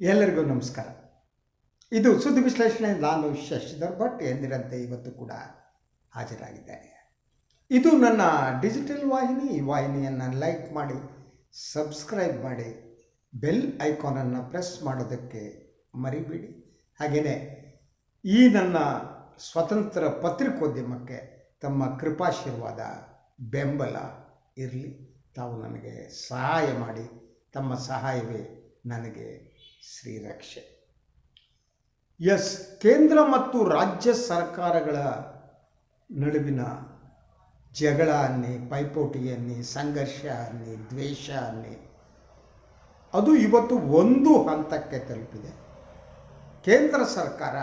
ಎಲ್ಲರಿಗೂ ನಮಸ್ಕಾರ. ಇದು ಸುದ್ದಿ ವಿಶ್ಲೇಷಣೆ. ನಾನು ಶಶಿಧರ್ ಭಟ್ ಎಂದಿರಂತೆ ಇವತ್ತು ಕೂಡ ಹಾಜರಾಗಿದ್ದೇನೆ. ಇದು ನನ್ನ ಡಿಜಿಟಲ್ ವಾಹಿನಿ. ಈ ವಾಹಿನಿಯನ್ನು ಲೈಕ್ ಮಾಡಿ, ಸಬ್ಸ್ಕ್ರೈಬ್ ಮಾಡಿ, ಬೆಲ್ ಐಕಾನನ್ನು ಪ್ರೆಸ್ ಮಾಡೋದಕ್ಕೆ ಮರಿಬೇಡಿ. ಹಾಗೆಯೇ ಈ ನನ್ನ ಸ್ವತಂತ್ರ ಪತ್ರಿಕೋದ್ಯಮಕ್ಕೆ ತಮ್ಮ ಕೃಪಾಶೀರ್ವಾದ ಬೆಂಬಲ ಇರಲಿ. ತಾವು ನನಗೆ ಸಹಾಯ ಮಾಡಿ, ತಮ್ಮ ಸಹಾಯವೇ ನನಗೆ ಶ್ರೀರಕ್ಷೆ. ಎಸ್, ಕೇಂದ್ರ ಮತ್ತು ರಾಜ್ಯ ಸರ್ಕಾರಗಳ ನಡುವಿನ ಜಗಳ ಅನ್ನಿ, ಪೈಪೋಟಿ ಅನ್ನಿ, ಸಂಘರ್ಷ ಅನ್ನಿ, ದ್ವೇಷ ಅನ್ನಿ, ಅದು ಇವತ್ತು ಒಂದು ಹಂತಕ್ಕೆ ತಲುಪಿದೆ. ಕೇಂದ್ರ ಸರ್ಕಾರ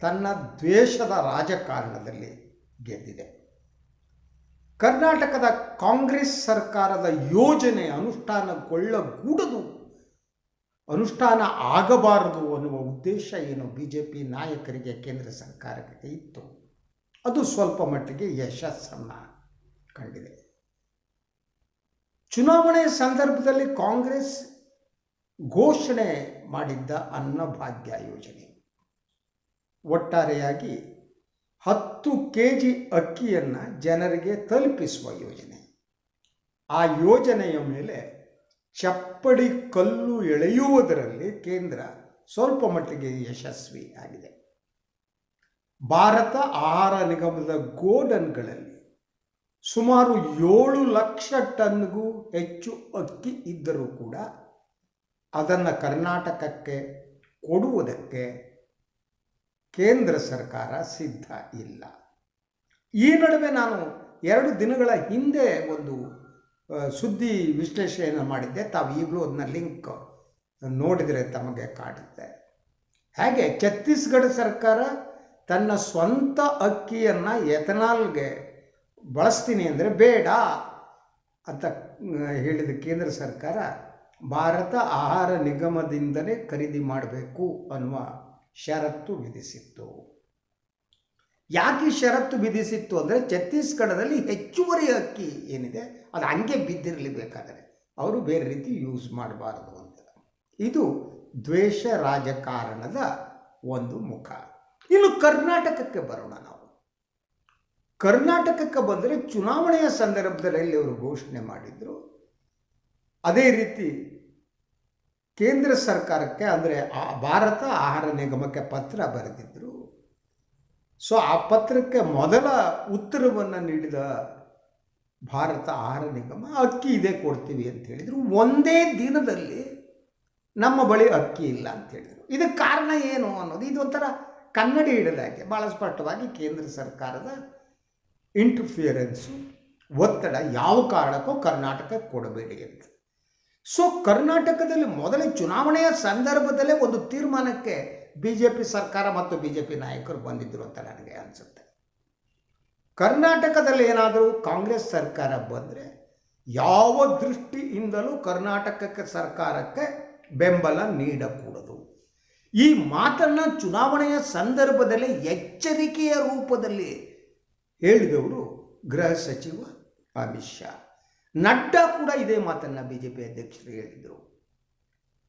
ತನ್ನ ದ್ವೇಷದ ರಾಜಕಾರಣದಲ್ಲಿ ಗೆದ್ದಿದೆ. ಕರ್ನಾಟಕದ ಕಾಂಗ್ರೆಸ್ ಸರ್ಕಾರದ ಯೋಜನೆ ಅನುಷ್ಠಾನಗೊಳ್ಳಗೂಡದು ಅನುಷ್ಠಾನ ಆಗಬಾರದು ಅನ್ನುವ ಉದ್ದೇಶ ಏನು ಬಿ ಜೆ ಪಿ ನಾಯಕರಿಗೆ ಕೇಂದ್ರ ಸರ್ಕಾರಕ್ಕೆ ಇತ್ತು? ಅದು ಸ್ವಲ್ಪ ಮಟ್ಟಿಗೆ ಯಶಸ್ಸನ್ನು ಕಂಡಿದೆ. ಚುನಾವಣೆ ಸಂದರ್ಭದಲ್ಲಿ ಕಾಂಗ್ರೆಸ್ ಘೋಷಣೆ ಮಾಡಿದ್ದ ಅನ್ನಭಾಗ್ಯ ಯೋಜನೆ. ಒಟ್ಟಾರೆಯಾಗಿ ಹತ್ತು ಕೆ ಜಿ ಅಕ್ಕಿಯನ್ನು ಜನರಿಗೆ ತಲುಪಿಸುವ ಯೋಜನೆ. ಆ ಯೋಜನೆಯ ಮೇಲೆ ಚಪ್ಪಡಿ ಕಲ್ಲು ಎಳೆಯುವುದರಲ್ಲಿ ಕೇಂದ್ರ ಸ್ವಲ್ಪ ಮಟ್ಟಿಗೆ ಯಶಸ್ವಿ ಆಗಿದೆ. ಭಾರತ ಆಹಾರ ನಿಗಮದ ಗೋಡನ್ಗಳಲ್ಲಿ ಸುಮಾರು ಏಳು ಲಕ್ಷ ಟನ್ಗೂ ಹೆಚ್ಚು ಅಕ್ಕಿ ಇದ್ದರೂ ಕೂಡ ಅದನ್ನು ಕರ್ನಾಟಕಕ್ಕೆ ಕೊಡುವುದಕ್ಕೆ ಕೇಂದ್ರ ಸರ್ಕಾರ ಸಿದ್ಧ ಇಲ್ಲ. ಈ ನಡುವೆ ನಾನು ಎರಡು ದಿನಗಳ ಹಿಂದೆ ಒಂದು ಸುದ್ದಿ ವಿಶ್ಲೇಷಣೆಯನ್ನು ಮಾಡಿದ್ದೆ. ತಾವು ಈಗಲೂ ಅದನ್ನ ಲಿಂಕ್ ನೋಡಿದರೆ ತಮಗೆ ಕಾಡುತ್ತೆ. ಹಾಗೆ ಛತ್ತೀಸ್ಗಢ ಸರ್ಕಾರ ತನ್ನ ಸ್ವಂತ ಅಕ್ಕಿಯನ್ನು ಎಥನಾಲ್ಗೆ ಬಳಸ್ತೀನಿ ಅಂದರೆ ಬೇಡ ಅಂತ ಹೇಳಿದ ಕೇಂದ್ರ ಸರ್ಕಾರ ಭಾರತ ಆಹಾರ ನಿಗಮದಿಂದಲೇ ಖರೀದಿ ಮಾಡಬೇಕು ಅನ್ನುವ ಷರತ್ತು ವಿಧಿಸಿತ್ತು. ಯಾಕೆ ಷರತ್ತು ವಿಧಿಸಿತ್ತು ಅಂದರೆ ಛತ್ತೀಸ್ಗಢದಲ್ಲಿ ಹೆಚ್ಚುವರಿ ಅಕ್ಕಿ ಏನಿದೆ? ಅದು ಹಂಗೆ ಬಿದ್ದಿರಲಿ ಬೇಕಾದರೆ ಅವರು ಬೇರೆ ರೀತಿ ಯೂಸ್ ಮಾಡಬಾರದು ಅಂತ. ಇದು ದ್ವೇಷ ರಾಜಕಾರಣದ ಒಂದು ಮುಖ. ಇನ್ನು ಕರ್ನಾಟಕಕ್ಕೆ ಬರೋಣ ನಾವು. ಕರ್ನಾಟಕಕ್ಕೆ ಬಂದರೆ ಚುನಾವಣೆಯ ಸಂದರ್ಭದಲ್ಲಿ ಅವರು ಘೋಷಣೆ ಮಾಡಿದರು. ಅದೇ ರೀತಿ ಕೇಂದ್ರ ಸರ್ಕಾರಕ್ಕೆ ಅಂದರೆ ಆ ಭಾರತ ಆಹಾರ ನಿಗಮಕ್ಕೆ ಪತ್ರ ಬರೆದಿದ್ದರು ಸೊ ಆ ಪತ್ರಕ್ಕೆ ಮೊದಲ ಉತ್ತರವನ್ನು ನೀಡಿದ ಭಾರತ ಆಹಾರ ನಿಗಮ ಅಕ್ಕಿ ಇದೇ ಕೊಡ್ತೀವಿ ಅಂತ ಹೇಳಿದರು. ಒಂದೇ ದಿನದಲ್ಲಿ ನಮ್ಮ ಬಳಿ ಅಕ್ಕಿ ಇಲ್ಲ ಅಂತ ಹೇಳಿದರು. ಇದಕ್ಕೆ ಕಾರಣ ಏನು ಅನ್ನೋದು ಇದೊಂಥರ ಕನ್ನಡಿ ಹಿಡಿದಾಗೆ ಭಾಳ ಸ್ಪಷ್ಟವಾಗಿ ಕೇಂದ್ರ ಸರ್ಕಾರದ ಇಂಟರ್ಫಿಯರೆನ್ಸು ಒತ್ತಡ ಯಾವ ಕಾರಣಕ್ಕೂ ಕರ್ನಾಟಕಕ್ಕೆ ಕೊಡಬೇಡಿ ಅಂತ. ಸೊ ಕರ್ನಾಟಕದಲ್ಲಿ ಮೊದಲೇ ಚುನಾವಣೆಯ ಸಂದರ್ಭದಲ್ಲೇ ಒಂದು ತೀರ್ಮಾನಕ್ಕೆ ಬಿ ಜೆ ಪಿ ಸರ್ಕಾರ ಮತ್ತು ಬಿ ಜೆ ಪಿ ನಾಯಕರು ಬಂದಿದ್ದರು ಅಂತ ನನಗೆ ಅನಿಸುತ್ತೆ. ಕರ್ನಾಟಕದಲ್ಲಿ ಏನಾದರೂ ಕಾಂಗ್ರೆಸ್ ಸರ್ಕಾರ ಬಂದರೆ ಯಾವ ದೃಷ್ಟಿಯಿಂದಲೂ ಕರ್ನಾಟಕಕ್ಕೆ ಸರ್ಕಾರಕ್ಕೆ ಬೆಂಬಲ ನೀಡಕೂಡದು. ಈ ಮಾತನ್ನು ಚುನಾವಣೆಯ ಸಂದರ್ಭದಲ್ಲಿ ಎಚ್ಚರಿಕೆಯ ರೂಪದಲ್ಲಿ ಹೇಳಿದವರು ಗೃಹ ಸಚಿವ ಅಮಿತ್ ಶಾ. ನಡ್ಡಾ ಕೂಡ ಇದೇ ಮಾತನ್ನು ಬಿ ಜೆ ಪಿ ಅಧ್ಯಕ್ಷರು ಹೇಳಿದರು.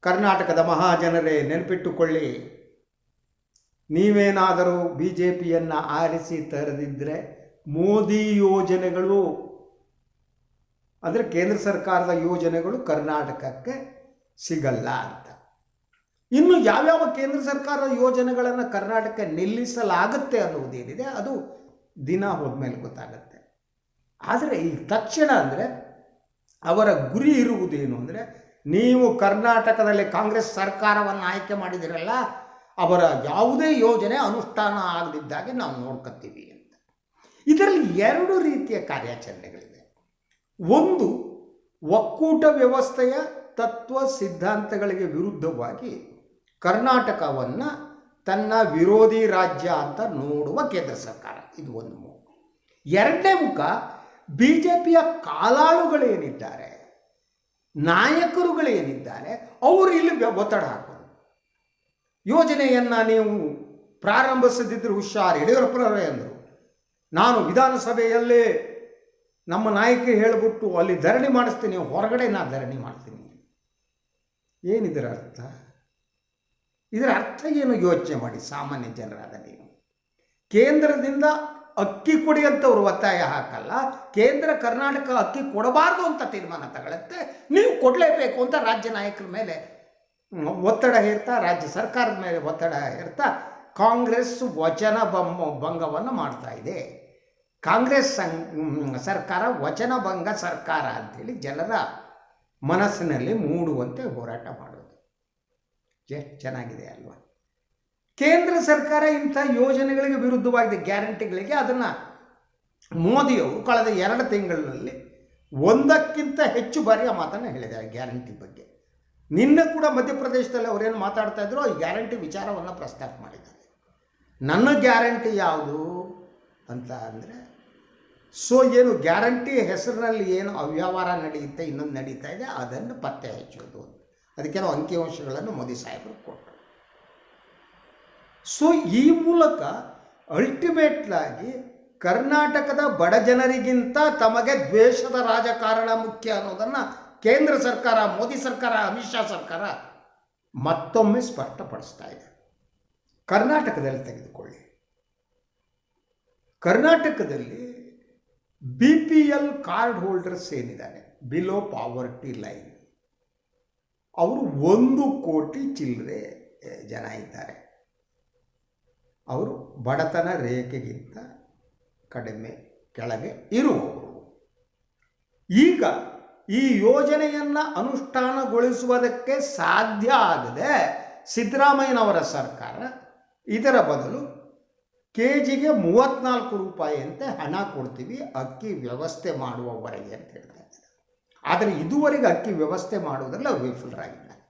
ಕರ್ನಾಟಕದ ಮಹಾಜನರೇ ನೆನಪಿಟ್ಟುಕೊಳ್ಳಿ, ನೀವೇನಾದರೂ ಬಿ ಜೆ ಪಿಯನ್ನು ಆರಿಸಿ ತರದಿದ್ದರೆ ಮೋದಿ ಯೋಜನೆಗಳು, ಅಂದರೆ ಕೇಂದ್ರ ಸರ್ಕಾರದ ಯೋಜನೆಗಳು ಕರ್ನಾಟಕಕ್ಕೆ ಸಿಗಲ್ಲ ಅಂತ. ಇನ್ನು ಯಾವ್ಯಾವ ಕೇಂದ್ರ ಸರ್ಕಾರದ ಯೋಜನೆಗಳನ್ನು ಕರ್ನಾಟಕ ನಿಲ್ಲಿಸಲಾಗುತ್ತೆ ಅನ್ನುವುದೇನಿದೆ, ಅದು ದಿನ ಹೋದ್ಮೇಲೆ ಗೊತ್ತಾಗುತ್ತೆ. ಆದರೆ ಈ ತಕ್ಷಣ ಅಂದರೆ ಅವರ ಗುರಿ ಇರುವುದೇನು ಅಂದರೆ, ನೀವು ಕರ್ನಾಟಕದಲ್ಲಿ ಕಾಂಗ್ರೆಸ್ ಸರ್ಕಾರವನ್ನು ಆಯ್ಕೆ ಮಾಡಿದಿರಲ್ಲ, ಅವರ ಯಾವುದೇ ಯೋಜನೆ ಅನುಷ್ಠಾನ ಆಗದಿದ್ದಾಗೆ ನಾವು ನೋಡ್ಕೊತೀವಿ ಇದರಲ್ಲಿ ಎರಡು ರೀತಿಯ ಕಾರ್ಯಾಚರಣೆಗಳಿವೆ. ಒಂದು, ಒಕ್ಕೂಟ ವ್ಯವಸ್ಥೆಯ ತತ್ವ ಸಿದ್ಧಾಂತಗಳಿಗೆ ವಿರುದ್ಧವಾಗಿ ಕರ್ನಾಟಕವನ್ನು ತನ್ನ ವಿರೋಧಿ ರಾಜ್ಯ ಅಂತ ನೋಡುವ ಕೇಂದ್ರ ಸರ್ಕಾರ. ಇದು ಒಂದು ಮುಖ ಎರಡನೇ ಮುಖ ಬಿ ಜೆ ಪಿಯ ಕಾಲಾಳುಗಳೇನಿದ್ದಾರೆ, ನಾಯಕರುಗಳೇನಿದ್ದಾರೆ, ಅವರು ಇಲ್ಲಿ ಒತ್ತಡ ಹಾಕೋದು. ಯೋಜನೆಯನ್ನು ನೀವು ಪ್ರಾರಂಭಿಸದಿದ್ದರೆ ಹುಷಾರ್, ಯಡಿಯೂರಪ್ಪನವರೇ ಅಂದರು. ನಾನು ವಿಧಾನಸಭೆಯಲ್ಲಿ ನಮ್ಮ ನಾಯಕಿ ಹೇಳಿಬಿಟ್ಟು ಅಲ್ಲಿ ಧರಣಿ ಮಾಡಿಸ್ತೀನಿ, ಹೊರಗಡೆ ನಾನು ಧರಣಿ ಮಾಡ್ತೀನಿ. ಏನಿದರ ಅರ್ಥ? ಇದರ ಅರ್ಥ ಏನು ಯೋಚನೆ ಮಾಡಿ ಸಾಮಾನ್ಯ ಜನರಾದ ನೀವು? ಕೇಂದ್ರದಿಂದ ಅಕ್ಕಿ ಕೊಡಿ ಅಂತ ಅವರು ಒತ್ತಾಯ ಹಾಕಲ್ಲ, ಕೇಂದ್ರ ಕರ್ನಾಟಕ ಅಕ್ಕಿ ಕೊಡಬಾರ್ದು ಅಂತ ತೀರ್ಮಾನ ತಗೊಳುತ್ತೆ, ನೀವು ಕೊಡಲೇಬೇಕು ಅಂತ ರಾಜ್ಯ ನಾಯಕರ ಮೇಲೆ ಒತ್ತಡ ಹೇರ್ತಾ, ರಾಜ್ಯ ಸರ್ಕಾರದ ಮೇಲೆ ಒತ್ತಡ ಹೇರ್ತಾ ಕಾಂಗ್ರೆಸ್ ವಚನ ಭಂಗವನ್ನು ಮಾಡ್ತಾ ಇದೆ. ಕಾಂಗ್ರೆಸ್ ಸರ್ಕಾರ, ವಚನಭಂಗ ಸರ್ಕಾರ ಅಂಥೇಳಿ ಜನರ ಮನಸ್ಸಿನಲ್ಲಿ ಮೂಡುವಂತೆ ಹೋರಾಟ ಮಾಡೋದು. ಎಷ್ಟು ಚೆನ್ನಾಗಿದೆ ಅಲ್ವಾ? ಕೇಂದ್ರ ಸರ್ಕಾರ ಇಂಥ ಯೋಜನೆಗಳಿಗೆ ವಿರುದ್ಧವಾಗಿದೆ, ಗ್ಯಾರಂಟಿಗಳಿಗೆ. ಅದನ್ನು ಮೋದಿಯವರು ಕಳೆದ ಎರಡು ತಿಂಗಳಲ್ಲಿ ಒಂದಕ್ಕಿಂತ ಹೆಚ್ಚು ಬಾರಿ ಆ ಮಾತನ್ನು ಹೇಳಿದ್ದಾರೆ, ಗ್ಯಾರಂಟಿ ಬಗ್ಗೆ. ನಿನ್ನೆ ಕೂಡ ಮಧ್ಯಪ್ರದೇಶದಲ್ಲಿ ಅವರೇನು ಮಾತಾಡ್ತಾ ಇದ್ರು? ಈ ಗ್ಯಾರಂಟಿ ವಿಚಾರವನ್ನು ಪ್ರಸ್ತಾಪ ಮಾಡಿದ್ದಾರೆ. ನನ್ನ ಗ್ಯಾರಂಟಿ ಯಾವುದು ಅಂತ ಅಂದರೆ ಸೊ ಏನು ಗ್ಯಾರಂಟಿ ಹೆಸರಿನಲ್ಲಿ ಏನು ಅವ್ಯವಹಾರ ನಡೆಯುತ್ತೆ, ಇನ್ನೊಂದು ನಡೀತಾ ಇದೆ, ಅದನ್ನು ಪತ್ತೆ ಹಚ್ಚೋದು. ಅದಕ್ಕೆಲ್ಲ ಅಂಕಿಅಂಶಗಳನ್ನು ಮೋದಿ ಸಾಹೇಬರು ಕೊಟ್ಟರು. ಸೊ ಈ ಮೂಲಕ ಅಲ್ಟಿಮೇಟ್ಲಾಗಿ ಕರ್ನಾಟಕದ ಬಡ ಜನರಿಗಿಂತ ತಮಗೆ ದ್ವೇಷದ ರಾಜಕಾರಣ ಮುಖ್ಯ ಅನ್ನೋದನ್ನು ಕೇಂದ್ರ ಸರ್ಕಾರ, ಮೋದಿ ಸರ್ಕಾರ, ಅಮಿತ್ ಶಾ ಸರ್ಕಾರ ಮತ್ತೊಮ್ಮೆ ಸ್ಪಷ್ಟಪಡಿಸ್ತಾ ಇದೆ. ಕರ್ನಾಟಕದಲ್ಲಿ ತೆಗೆದುಕೊಳ್ಳಿ. ಕರ್ನಾಟಕದಲ್ಲಿ B P L card holders ಏನಿದ್ದಾರೆ? ಬಿಲೋ ಪಾವರ್ಟಿ ಲೈನ್ ಅವರು ಒಂದು ಕೋಟಿ ಚಿಲ್ಲರೆ ಜನ ಇದ್ದಾರೆ. ಅವರು ಬಡತನ ರೇಖೆಗಿಂತ ಕಡಿಮೆ, ಕೆಳಗೆ ಇರುವವರು. ಈಗ ಈ ಯೋಜನೆಯನ್ನು ಅನುಷ್ಠಾನಗೊಳಿಸುವುದಕ್ಕೆ ಸಾಧ್ಯ ಆಗದೆ ಸಿದ್ದರಾಮಯ್ಯನವರ ಸರ್ಕಾರ ಇದರ ಬದಲು ಕೆ ಜಿಗೆ ಮೂವತ್ತ್ನಾಲ್ಕು ಅಂತ ಹಣ ಕೊಡ್ತೀವಿ, ಅಕ್ಕಿ ವ್ಯವಸ್ಥೆ ಮಾಡುವವರೆಗೆ ಅಂತ ಹೇಳ್ತಾ ಆದರೆ ಇದುವರೆಗೆ ಅಕ್ಕಿ ವ್ಯವಸ್ಥೆ ಮಾಡುವುದರಲ್ಲಿ ಅವರು ವಿಫಲರಾಗಿದ್ದಾರೆ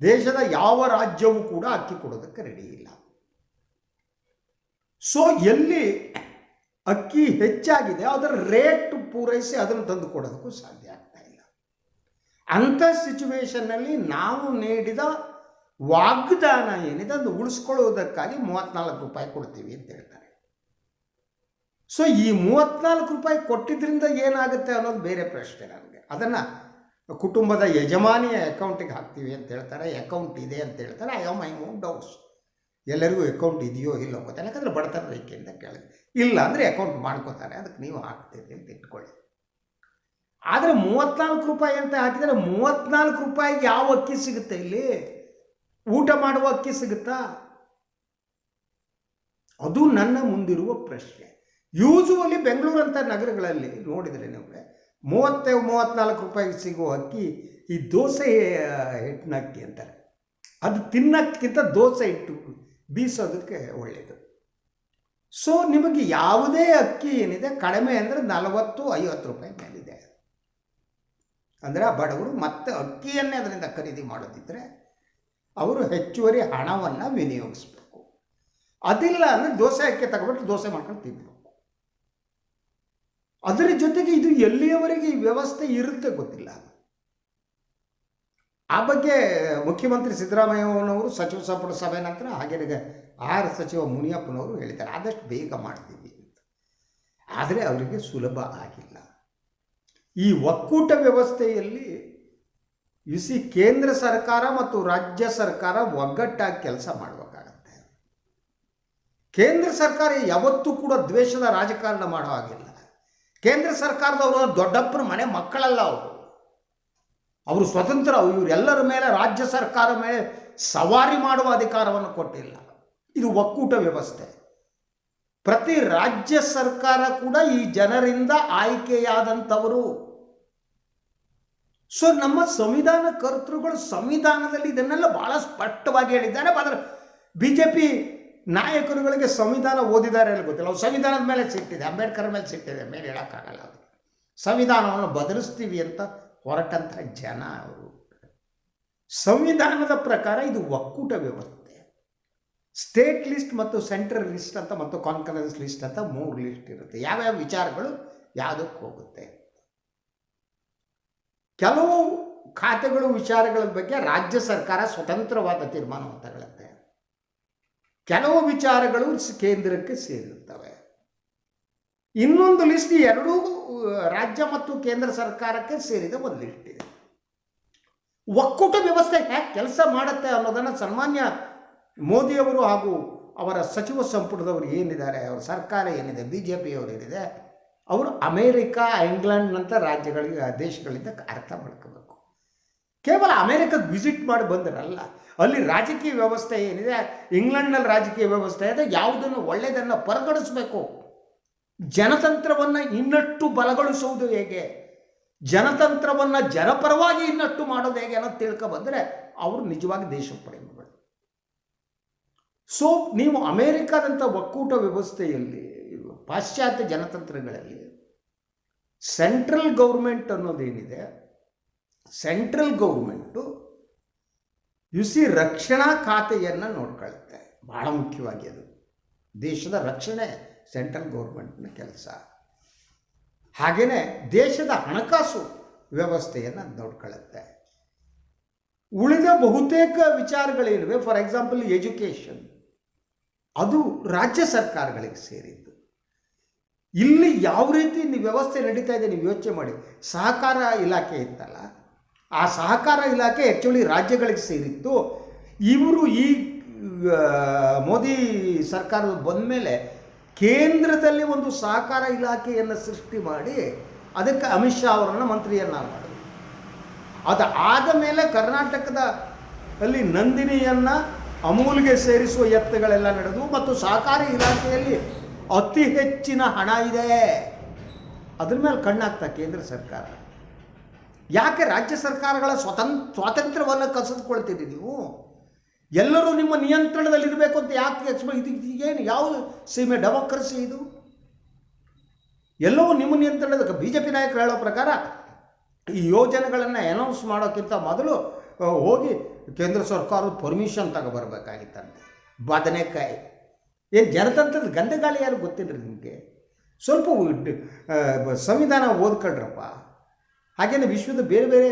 ದೇಶದ ಯಾವ ರಾಜ್ಯವೂ ಕೂಡ ಅಕ್ಕಿ ಕೊಡೋದಕ್ಕೆ ರೆಡಿ ಇಲ್ಲ. ಸೊ ಎಲ್ಲಿ ಅಕ್ಕಿ ಹೆಚ್ಚಾಗಿದೆ, ಅದರ ರೇಟ್ ಪೂರೈಸಿ ಅದನ್ನು ತಂದು ಕೊಡೋದಕ್ಕೂ ಸಾಧ್ಯ ಆಗ್ತಾ ಇಲ್ಲ. ಅಂಥ ಸಿಚುವೇಶನ್ನಲ್ಲಿ ನಾವು ನೀಡಿದ ವಾಗ್ದಾನ ಏನಿದೆ, ಅದನ್ನು ಉಳಿಸ್ಕೊಳ್ಳುವುದಕ್ಕಾಗಿ ಮೂವತ್ನಾಲ್ಕು ರೂಪಾಯಿ ಕೊಡ್ತೀವಿ ಅಂತ ಹೇಳ್ತಾರೆ. ಸೊ ಈ ಮೂವತ್ನಾಲ್ಕು ರೂಪಾಯಿ ಕೊಟ್ಟಿದ್ರಿಂದ ಏನಾಗುತ್ತೆ ಅನ್ನೋದು ಬೇರೆ ಪ್ರಶ್ನೆ ನನಗೆ. ಅದನ್ನು ಕುಟುಂಬದ ಯಜಮಾನಿಯ ಅಕೌಂಟಿಗೆ ಹಾಕ್ತೀವಿ ಅಂತ ಹೇಳ್ತಾರೆ. ಅಕೌಂಟ್ ಇದೆ ಅಂತ ಹೇಳ್ತಾರೆ. I am I own doubts ಎಲ್ಲರಿಗೂ ಅಕೌಂಟ್ ಇದೆಯೋ ಇಲ್ಲೋ ಗೊತ್ತಾನೆ ಯಾಕಂದರೆ ಬಡತನ ರೇಖೆಯಿಂದ ಕೇಳಿದೆ ಇಲ್ಲ ಅಂದರೆ ಅಕೌಂಟ್ ಮಾಡ್ಕೋತಾರೆ. ಅದಕ್ಕೆ ನೀವು ಹಾಕ್ತೀರಿ ಅಂತ ಇಟ್ಕೊಳ್ಳಿ. ಆದರೆ ಮೂವತ್ನಾಲ್ಕು ರೂಪಾಯಿ ಅಂತ ಹಾಕಿದರೆ ಮೂವತ್ನಾಲ್ಕು ರೂಪಾಯಿಗೆ ಯಾವ ಅಕ್ಕಿ ಸಿಗುತ್ತೆ ಇಲ್ಲಿ? ಊಟ ಮಾಡುವ ಅಕ್ಕಿ ಸಿಗುತ್ತಾ? ಅದು ನನ್ನ ಮುಂದಿರುವ ಪ್ರಶ್ನೆ. ಯೂಸುವಲಿ ಬೆಂಗಳೂರಂಥ ನಗರಗಳಲ್ಲಿ ನೋಡಿದರೆ ನಮಗೆ ಮೂವತ್ತೆ ಮೂವತ್ತ್ನಾಲ್ಕು ರೂಪಾಯಿಗೆ ಸಿಗುವ ಅಕ್ಕಿ ಈ ದೋಸೆ ಹಿಟ್ಟಿನ ಅಕ್ಕಿ ಅಂತಾರೆ. ಅದು ತಿನ್ನೋಕ್ಕಿಂತ ದೋಸೆ ಹಿಟ್ಟು ಬೀಸೋದಕ್ಕೆ ಒಳ್ಳೆಯದು ಸೊ ನಿಮಗೆ ಯಾವುದೇ ಅಕ್ಕಿ ಏನಿದೆ, ಕಡಿಮೆ ಅಂದರೆ ನಲವತ್ತು, ಐವತ್ತು ರೂಪಾಯಿ ಮೇಲಿದೆ. ಅಂದರೆ ಆ ಬಡವರು ಮತ್ತೆ ಅಕ್ಕಿಯನ್ನೇ ಅದರಿಂದ ಖರೀದಿ ಮಾಡೋದಿದ್ದರೆ ಅವರು ಹೆಚ್ಚುವರಿ ಹಣವನ್ನು ವಿನಿಯೋಗಿಸ್ಬೇಕು. ಅದಿಲ್ಲ ಅಂದರೆ ದೋಸೆ ಅಕ್ಕಿ ತಗೊಬಿಟ್ಟು ದೋಸೆ ಮಾಡ್ಕೊಂಡು ತಿನ್ನಬೇಕು ಅದರ ಜೊತೆಗೆ ಇದು ಎಲ್ಲಿಯವರೆಗೆ ಈ ವ್ಯವಸ್ಥೆ ಇರುತ್ತೆ ಗೊತ್ತಿಲ್ಲ. ಆ ಬಗ್ಗೆ ಮುಖ್ಯಮಂತ್ರಿ ಸಿದ್ದರಾಮಯ್ಯನವರು ಸಚಿವ ಸಂಪುಟ ಸಭೆ ನಂತರ ಹಾಗೇನಿದೆ ಆಹಾರ ಸಚಿವ ಮುನಿಯಪ್ಪನವರು ಹೇಳಿದ್ದಾರೆ. ಆದಷ್ಟು ಬೇಗ ಮಾಡ್ತೀವಿ ಅಂತ. ಆದರೆ ಅವರಿಗೆ ಸುಲಭ ಆಗಿಲ್ಲ. ಈ ಒಕ್ಕೂಟ ವ್ಯವಸ್ಥೆಯಲ್ಲಿ ಸಿ ಕೇಂದ್ರ ಸರ್ಕಾರ ಮತ್ತು ರಾಜ್ಯ ಸರ್ಕಾರ ಒಗ್ಗಟ್ಟಾಗಿ ಕೆಲಸ ಮಾಡಬೇಕಾಗತ್ತೆ. ಕೇಂದ್ರ ಸರ್ಕಾರ ಯಾವತ್ತೂ ಕೂಡ ದ್ವೇಷದ ರಾಜಕಾರಣ ಮಾಡೋ ಹಾಗಿಲ್ಲ. ಕೇಂದ್ರ ಸರ್ಕಾರದವರು ದೊಡ್ಡಪ್ಪನ ಮನೆ ಮಕ್ಕಳಲ್ಲ ಅವರು. ಅವರು ಸ್ವತಂತ್ರ ಇವರೆಲ್ಲರ ಮೇಲೆ, ರಾಜ್ಯ ಸರ್ಕಾರ ಮೇಲೆ ಸವಾರಿ ಮಾಡುವ ಅಧಿಕಾರವನ್ನು ಕೊಟ್ಟಿಲ್ಲ. ಇದು ಒಕ್ಕೂಟ ವ್ಯವಸ್ಥೆ. ಪ್ರತಿ ರಾಜ್ಯ ಸರ್ಕಾರ ಕೂಡ ಈ ಜನರಿಂದ ಆಯ್ಕೆಯಾದಂಥವರು. ಸೊ ನಮ್ಮ ಸಂವಿಧಾನ ಕರ್ತೃಗಳು ಸಂವಿಧಾನದಲ್ಲಿ ಇದನ್ನೆಲ್ಲ ಬಹಳ ಸ್ಪಷ್ಟವಾಗಿ ಹೇಳಿದ್ದಾರೆ. ಆದರೆ ಬಿ ಜೆ ಪಿ ನಾಯಕರುಗಳಿಗೆ ಸಂವಿಧಾನ ಓದಿದ್ದಾರೆ ಅಲ್ಲಿ ಗೊತ್ತಿಲ್ಲ. ಅವ್ರು ಸಂವಿಧಾನದ ಮೇಲೆ ಸಿಟ್ಟಿದೆ, ಅಂಬೇಡ್ಕರ್ ಮೇಲೆ ಸಿಟ್ಟಿದೆ, ಮೇಲೆ ಹೇಳೋಕ್ಕಾಗಲ್ಲ ಅದು ಸಂವಿಧಾನವನ್ನು ಬದಲಿಸ್ತೀವಿ ಅಂತ ಹೊರಟಂಥ ಜನ ಅವರು. ಸಂವಿಧಾನದ ಪ್ರಕಾರ ಇದು ಒಕ್ಕೂಟ ವ್ಯವಸ್ಥೆ. ಸ್ಟೇಟ್ ಲಿಸ್ಟ್ ಮತ್ತು ಸೆಂಟ್ರಲ್ ಲಿಸ್ಟ್ ಅಂತ ಮತ್ತು ಕಾನ್ಫರೆನ್ಸ್ ಲಿಸ್ಟ್ ಅಂತ ಮೂರು ಲಿಸ್ಟ್ ಇರುತ್ತೆ. ಯಾವ್ಯಾವ ವಿಚಾರಗಳು ಯಾವುದಕ್ಕೆ ಹೋಗುತ್ತೆ? ಕೆಲವು ಖಾತೆಗಳು, ವಿಚಾರಗಳ ಬಗ್ಗೆ ರಾಜ್ಯ ಸರ್ಕಾರ ಸ್ವತಂತ್ರವಾದ ತೀರ್ಮಾನವನ್ನು ತಗೊಳ್ಳುತ್ತೆ ಕೆಲವು ವಿಚಾರಗಳು ಕೇಂದ್ರಕ್ಕೆ ಸೇರಿರುತ್ತವೆ ಇನ್ನೊಂದು ಲಿಸ್ಟ್ ಎರಡೂ ರಾಜ್ಯ ಮತ್ತು ಕೇಂದ್ರ ಸರ್ಕಾರಕ್ಕೆ ಸೇರಿದ ಒಂದು ಲಿಸ್ಟ್ ಇದೆ. ಒಕ್ಕೂಟ ವ್ಯವಸ್ಥೆ ಹೇಗೆ ಕೆಲಸ ಮಾಡುತ್ತೆ ಅನ್ನೋದನ್ನು ಸನ್ಮಾನ್ಯ ಮೋದಿಯವರು ಹಾಗೂ ಅವರ ಸಚಿವ ಸಂಪುಟದವರು ಏನಿದ್ದಾರೆ, ಅವರ ಸರ್ಕಾರ ಏನಿದೆ ಬಿ ಜೆ ಪಿಯವರು ಏನಿದೆ ಅವರು ಅಮೇರಿಕಾ ಇಂಗ್ಲೆಂಡ್ನಂಥ ರಾಜ್ಯಗಳಿಗೆ, ದೇಶಗಳಿಂದ ಅರ್ಥ ಮಾಡ್ಕೋಬೇಕು. ಕೇವಲ ಅಮೇರಿಕಕ್ಕೆ ವಿಸಿಟ್ ಮಾಡಿ ಬಂದರಲ್ಲ, ಅಲ್ಲಿ ರಾಜಕೀಯ ವ್ಯವಸ್ಥೆ ಏನಿದೆ, ಇಂಗ್ಲೆಂಡ್ನಲ್ಲಿ ರಾಜಕೀಯ ವ್ಯವಸ್ಥೆ ಇದೆ, ಯಾವುದನ್ನು ಒಳ್ಳೆಯದನ್ನು ಪರಿಗಣಿಸಬೇಕು? ಜನತಂತ್ರವನ್ನು ಇನ್ನಷ್ಟು ಬಲಗೊಳಿಸುವುದು ಹೇಗೆ? ಜನತಂತ್ರವನ್ನು ಜನಪರವಾಗಿ ಇನ್ನಷ್ಟು ಮಾಡೋದು ಹೇಗೆ ಅನ್ನೋದು ತಿಳ್ಕೊಬಂದರೆ ಅವರು ನಿಜವಾಗಿ ದೇಶ ಪ್ರೇಮಿಗಳು. ಸೊ ನೀವು ಅಮೇರಿಕಾದಂಥ ಒಕ್ಕೂಟ ವ್ಯವಸ್ಥೆಯಲ್ಲಿ ಪಾಶ್ಚಾತ್ಯ ಜನತಂತ್ರಗಳಲ್ಲಿ ಸೆಂಟ್ರಲ್ ಗೌರ್ಮೆಂಟ್ ಅನ್ನೋದೇನಿದೆ? ಸೆಂಟ್ರಲ್ ಗೌರ್ಮೆಂಟು ಸಿ ರಕ್ಷಣಾ ಖಾತೆಯನ್ನು ನೋಡ್ಕೊಳ್ಳುತ್ತೆ ಭಾಳ ಮುಖ್ಯವಾಗಿ ಅದು. ದೇಶದ ರಕ್ಷಣೆ ಸೆಂಟ್ರಲ್ ಗೌರ್ಮೆಂಟ್ನ ಕೆಲಸ. ಹಾಗೆಯೇ ದೇಶದ ಹಣಕಾಸು ವ್ಯವಸ್ಥೆಯನ್ನು ನೋಡ್ಕೊಳ್ಳುತ್ತೆ ಉಳಿದ ಬಹುತೇಕ ವಿಚಾರಗಳೇನಿವೆ ಫಾರ್ ಎಕ್ಸಾಂಪಲ್ ಎಜುಕೇಷನ್ ಅದು ರಾಜ್ಯ ಸರ್ಕಾರಗಳಿಗೆ ಸೇರಿದ್ದು. ಇಲ್ಲಿ ಯಾವ ರೀತಿ ನೀವು ವ್ಯವಸ್ಥೆ ನಡೀತಾ ಇದೆ ನೀವು ಯೋಚನೆ ಮಾಡಿ. ಸಹಕಾರ ಇಲಾಖೆ ಇತ್ತಲ್ಲ, ಆ ಸಹಕಾರ ಇಲಾಖೆ ಆ್ಯಕ್ಚುಲಿ ರಾಜ್ಯಗಳಿಗೆ ಸೇರಿತ್ತು. ಇವರು ಈ ಮೋದಿ ಸರ್ಕಾರ ಬಂದ ಮೇಲೆ ಕೇಂದ್ರದಲ್ಲಿ ಒಂದು ಸಹಕಾರ ಇಲಾಖೆಯನ್ನು ಸೃಷ್ಟಿ ಮಾಡಿ ಅದಕ್ಕೆ ಅಮಿತ್ ಶಾ ಅವರನ್ನು ಮಂತ್ರಿಯನ್ನ ಮಾಡಿದ್ರು. ಅದು ಆದ ಮೇಲೆ ಕರ್ನಾಟಕದ ಅಲ್ಲಿ ನಂದಿನಿಯನ್ನು ಅಮೂಲ್ಗೆ ಸೇರಿಸುವ ಯತ್ನಗಳೆಲ್ಲ ನಡೆದು, ಮತ್ತು ಸಹಕಾರಿ ಇಲಾಖೆಯಲ್ಲಿ ಅತಿ ಹೆಚ್ಚಿನ ಹಣ ಇದೆ. ಅದ್ರ ಮೇಲೆ ಕಣ್ಣಾಗ್ತಾ ಕೇಂದ್ರ ಸರ್ಕಾರ. ಯಾಕೆ ರಾಜ್ಯ ಸರ್ಕಾರಗಳ ಸ್ವತಂತ್ರ ಸ್ವಾತಂತ್ರ್ಯವನ್ನು ಕಸಿದುಕೊಳ್ತೀರಿ ನೀವು? ಎಲ್ಲರೂ ನಿಮ್ಮ ನಿಯಂತ್ರಣದಲ್ಲಿ ಇರಬೇಕು ಅಂತ ಯಾಕೆ ಇದು ಏನು ಯಾವ ಸೀಮೆ ಡೆಮೋಕ್ರಸಿ ಇದು? ಎಲ್ಲವೂ ನಿಮ್ಮ ನಿಯಂತ್ರಣದ ಬಿ ಜೆ ಪಿ ನಾಯಕರು ಹೇಳೋ ಪ್ರಕಾರ ಈ ಯೋಜನೆಗಳನ್ನು ಅನೌನ್ಸ್ ಮಾಡೋಕ್ಕಿಂತ ಮೊದಲು ಹೋಗಿ ಕೇಂದ್ರ ಸರ್ಕಾರದ ಪರ್ಮಿಷನ್ ತಗೊಬರ್ಬೇಕಾಗಿತ್ತಂತೆ ಬದನೆಕಾಯಿ. ಏನು ಜನತಂತ್ರದ ಗಂಧಗಾಳಿ ಯಾರು ಗೊತ್ತಿಲ್ಲ ನಿಮಗೆ? ಸ್ವಲ್ಪ ಸಂವಿಧಾನ ಓದ್ಕೊಳ್ರಪ್ಪ. ಹಾಗೆಯೇ ವಿಶ್ವದ ಬೇರೆ ಬೇರೆ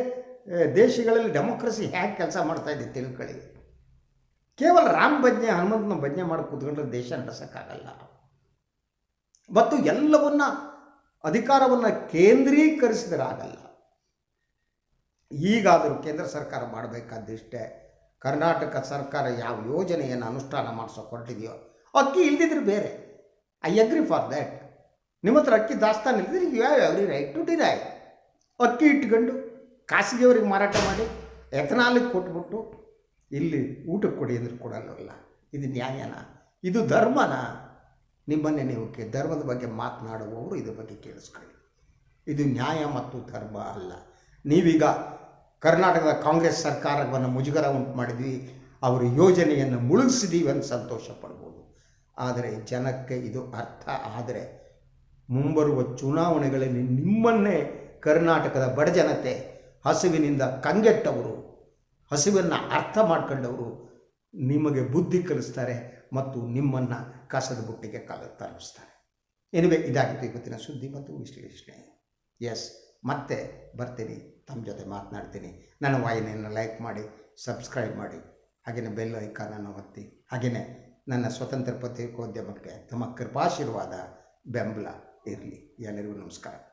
ದೇಶಗಳಲ್ಲಿ ಡೆಮೋಕ್ರಸಿ ಹೇಗೆ ಕೆಲಸ ಮಾಡ್ತಾ ಇದೆ ತಿಳ್ಕೊಳ್ಳಿ. ಕೇವಲ ರಾಮ ಭಜ್ಞೆ ಹನುಮಂತನ ಭಜ್ಞೆ ಮಾಡಿ ಕೂತ್ಕೊಂಡ್ರೆ ದೇಶ ನಡೆಸೋಕ್ಕಾಗಲ್ಲ. ಮತ್ತು ಎಲ್ಲವನ್ನ, ಅಧಿಕಾರವನ್ನು ಕೇಂದ್ರೀಕರಿಸಿದರಾಗಲ್ಲ ಈಗಾದರೂ ಕೇಂದ್ರ ಸರ್ಕಾರ ಮಾಡಬೇಕಾದಿಷ್ಟೇ, ಕರ್ನಾಟಕ ಸರ್ಕಾರ ಯಾವ ಯೋಜನೆಯನ್ನು ಅನುಷ್ಠಾನ ಮಾಡಿಸೋ ಹೊರಟಿದೆಯೋ ಅಕ್ಕಿ ಇಲ್ದಿದ್ರೆ ಬೇರೆ. ಐ ಅಗ್ರಿ ಫಾರ್ ದ್ಯಾಟ್ ನಿಮ್ಮ ಹತ್ರ ಅಕ್ಕಿ ದಾಸ್ತಾನು ಇಲ್ದಿದ್ರೆ you have every right to deny ಅಕ್ಕಿ ಇಟ್ಕೊಂಡು ಖಾಸಗಿಯವ್ರಿಗೆ ಮಾರಾಟ ಮಾಡಿ ಎಥನಾಲಿಗೆ ಕೊಟ್ಬಿಟ್ಟು ಇಲ್ಲಿ ಊಟಕ್ಕೆ ಕೊಡಿ ಅಂದ್ರೆ ಕೊಡಲ್ಲ ಇದು ನ್ಯಾಯನ? ಇದು ಧರ್ಮನ? ನಿಮ್ಮನ್ನೇ ನೀವು ಧರ್ಮದ ಬಗ್ಗೆ ಮಾತನಾಡುವವರು ಇದ್ರ ಬಗ್ಗೆ ಕೇಳಿಸ್ಕೊಳ್ಳಿ. ಇದು ನ್ಯಾಯ ಮತ್ತು ಧರ್ಮ ಅಲ್ಲ. ನೀವೀಗ ಕರ್ನಾಟಕದ ಕಾಂಗ್ರೆಸ್ ಸರ್ಕಾರವನ್ನು ಮುಜುಗರ ಉಂಟು ಮಾಡಿದ್ವಿ. ಅವರ ಯೋಜನೆಯನ್ನು ಮುಳುಗಿಸಿದೀವಿ ಅಂತ ಸಂತೋಷ ಪಡ್ಬೋದು. ಆದರೆ ಜನಕ್ಕೆ ಇದು ಅರ್ಥ ಆದರೆ ಮುಂಬರುವ ಚುನಾವಣೆಗಳಲ್ಲಿ ನಿಮ್ಮನ್ನೇ ಕರ್ನಾಟಕದ ಬಡ ಜನತೆ ಹಸುವಿನಿಂದ ಕಂಗೆಟ್ಟವರು, ಹಸುವನ್ನು ಅರ್ಥ ಮಾಡ್ಕೊಂಡವರು ನಿಮಗೆ ಬುದ್ಧಿ ಕಲಿಸ್ತಾರೆ ಮತ್ತು ನಿಮ್ಮನ್ನು ಕಸದ ಬುಟ್ಟಿಗೆ ಕಾಲ ತಲುಪಿಸ್ತಾರೆ ಎನಿವೆ, ಇದಾಗಿತ್ತು ಇವತ್ತಿನ ಸುದ್ದಿ ಮತ್ತು ವಿಶ್ಲೇಷಣೆ. ಎಸ್, ಮತ್ತೆ ಬರ್ತೀನಿ, ತಮ್ಮ ಜೊತೆ ಮಾತನಾಡ್ತೀನಿ. ನನ್ನ ವಾಹಿನಿಯನ್ನು ಲೈಕ್ ಮಾಡಿ, ಸಬ್ಸ್ಕ್ರೈಬ್ ಮಾಡಿ. ಹಾಗೆಯೇ ಬೆಲ್ ಐಕಾನನ್ನು ಒತ್ತಿ. ಹಾಗೆಯೇ ನನ್ನ ಸ್ವತಂತ್ರ ಪತ್ರಿಕೋದ್ಯಮಕ್ಕೆ ತಮ್ಮ ಕೃಪಾಶೀರ್ವಾದ ಬೆಂಬಲ ಇರಲಿ. ಎಲ್ಲರಿಗೂ ನಮಸ್ಕಾರ.